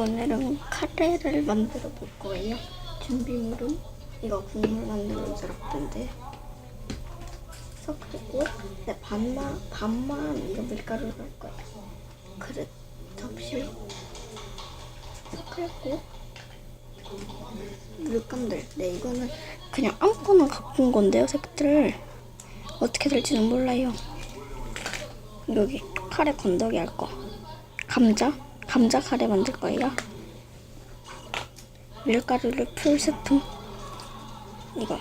오늘은 카레를 만들어 볼 거예요. 준비물은 이거 국물 만들어 주랍던데. 섞고 네, 반만 반만 이거 밀가루를 할 거예요. 그릇 접시 섞고 물감들. 네 이거는 그냥 아무거나 갖고 온 건데요. 색들을 어떻게 될지는 몰라요. 여기 카레 건더기 할 거. 감자? 감자 카레 만들 거예요. 밀가루를 풀 스푼. 이거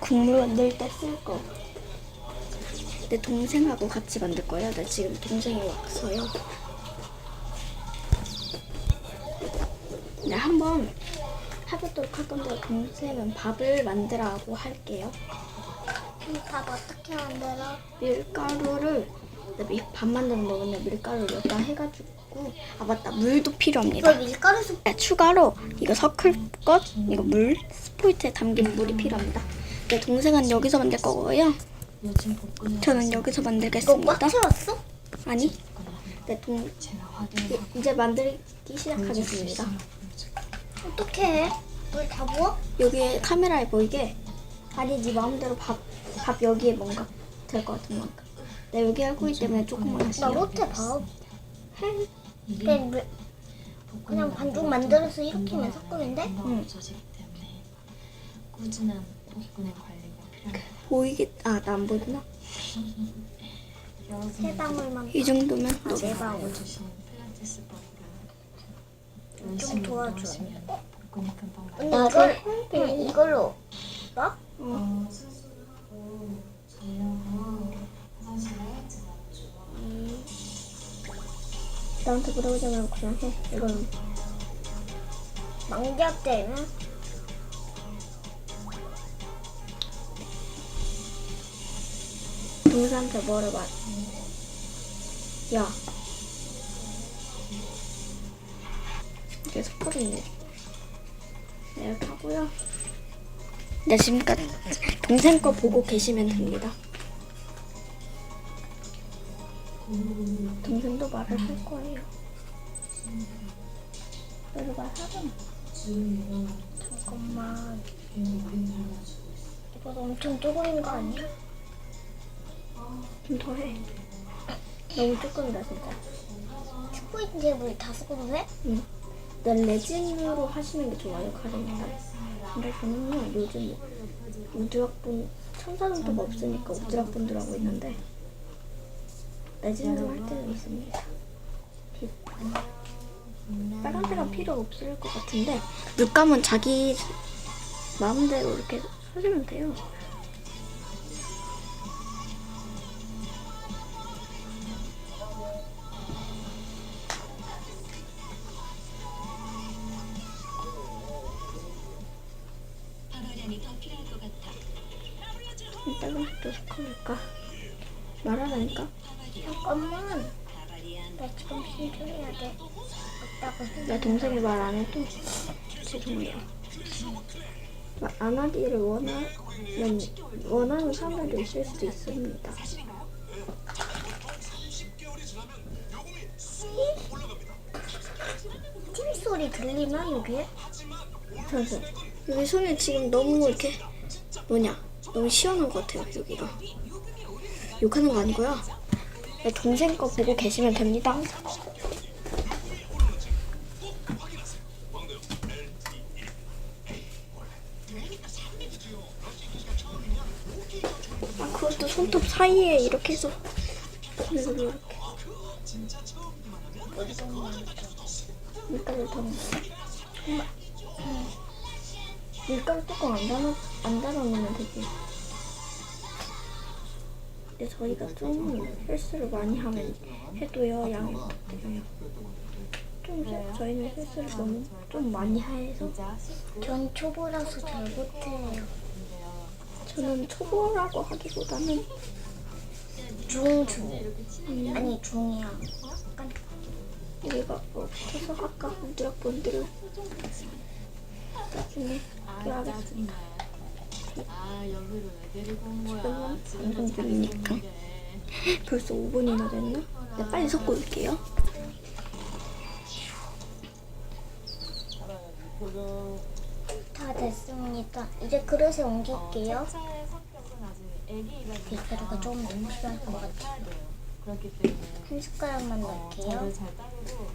국물 만들 때 쓸 거. 내 동생하고 같이 만들 거예요. 나 지금 동생이 왔어요. 네, 한번 해보도록 할 건데 동생은 밥을 만들라고 할게요. 밥 어떻게 만들어? 밀가루를 밥 만드는 먹으면 밀가루를 몇단 해가지고 아 맞다 물도 필요합니다. 밀가루 수 네, 추가로 이거 섞을 것 이거 물 스포이트에 담긴 물이 필요합니다. 네, 동생은 여기서 만들 거고요. 저는 여기서 만들겠습니다. 꽉 채웠어? 아니, 네, 동 이- 이제 만들기 시작하겠습니다. 어떻게 해? 물다 부어? 여기에 카메라에 보이게 아니 네 마음대로 밥, 밥 여기에 뭔가 될 것 같은 만큼. 네, 여기 하고 있기 때문에 조금만 나 할게요. 못해 밥. 해. 그냥, 물- 그냥 반죽 만들어서 이렇게만 섞으면 돼? 응. 없어지기 때문에 꾸준한 복근의 관리가 필요합니다. 보이겠 아, 나 안 보이나? 여러분 세 방울만. 이 정도면 아, 네 방울. 필라테스법으로 좀 도와줘. 운동하시면 복근이 금방 나. 언니 나 이걸 이걸로 뭐? 어, 수술하고 저녁은 화장실에 들어가죠. 나한테 물어보지 말고 그냥 해. 이거는 만개 때는 동생한테 뭐래봐. 야. 이게 숯불이네. 네, 이렇게 하고요. 네, 지금까지 동생 거 보고 계시면 됩니다. 동생도 말을 할 거예요. 너도 말하잖아. 잠깐만. 이거 엄청 조금인 거 아니야? 좀 더 해. 너무 조금이다, 진짜. 스포이트에 물다 섞어도 돼? 응. 난 레진으로 하시는 게 좋아요, 가르니까. 근데 저는요, 요즘 우주학분, 천사정도가 없으니까 우주학분들 하고 있는데, 레진으로 할 때는 있습니다. 빛. 빨간색은 필요 없을 것 같은데, 물감은 자기 마음대로 이렇게 하시면 돼요. 빨간색도 섞어볼까? 말하라니까? 잠깐만. 나 지금 신청해야 돼. 없다고 나. 동생이 말 안 해도 죄송해요. 말안 하기를 원하는 원하는 사람도 있을 수도 있습니다. TV 소리 들리나 여기에? 선생 여기 손이 지금 너무 이렇게 뭐냐 너무 시원한 것 같아요 여기가 욕하는 거 아니고요. 내 동생 거 보고 계시면 됩니다. 아 그것도 손톱 사이에 이렇게 해서 이렇게 밀가루 더 넣어. 밀가루 뚜껑 안 닫아 안 닫아놓으면 되지. 근데 저희가 좀 실수를 많이 하면 해도요 양해 부탁드려요. 좀 실- 저희는 실수를 너무 좀 많이 해서 전 초보라서 잘 못해요. 저는 초보라고 하기보다는 중중. 음, 아니 중이야. 약간 우리가 뭐 붙어서 아까 우드락분들을 나중에 기억하겠습니다. 아 여기로 왜 데리고 온 거야? 지금은 지금 방송 중이니까. 벌써 5분이나 됐나? 네, 빨리 섞고 올게요. 다 됐습니다. 이제 그릇에 옮길게요. 차의 성격은 아직 애기가 밀가루가 조금 더 필요할 것 같아요. 그렇기 때문에 한 숟가락만 어, 넣을게요. 잘 따르고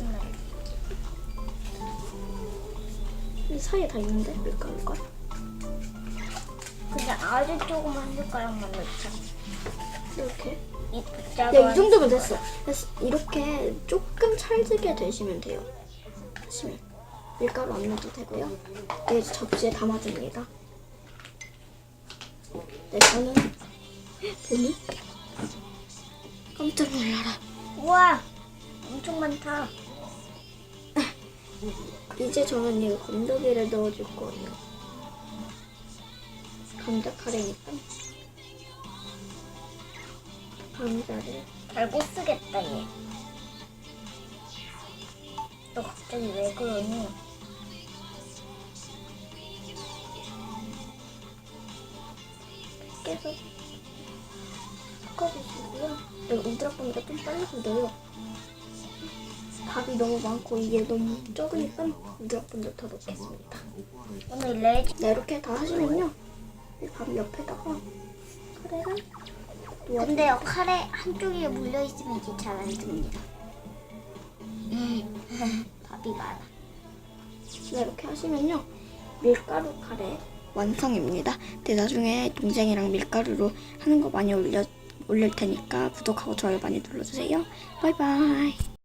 음, 이 사이에 다 있는데 밀가루가? 아주 조금 한 숟가락만 넣자. 이렇게. 이 야, 이 정도면 됐어. 됐어. 이렇게 조금 찰지게 되시면 돼요. 하시면 밀가루 안 넣어도 되고요. 네, 접시에 담아줍니다. 네, 저는 보니 깜짝 놀라라. 우와 엄청 많다. 이제 저는 이거 건더기를 넣어줄 거예요. 감자 카레니까 감자를 잘 못 쓰겠다 얘. 너 갑자기 왜 그러니? 깨서 섞어주시고요. 여기 우드락보니까 좀 빨리 좀 넣어요. 밥이 너무 많고 이게 너무 적으니까 우드락분들 더 넣겠습니다. 오늘 레지 네, 이렇게 다 하시면요. 이밥 옆에다가 카레를 놓아 근데요 카레 한쪽에 물려 있으면 이게 잘 안 듭니다. 밥이 많아. 네, 이렇게 하시면요. 밀가루 카레 완성입니다. 네, 나중에 동생이랑 밀가루로 하는 거 많이 올려, 올릴 테니까 구독하고 좋아요 많이 눌러주세요. 바이바이.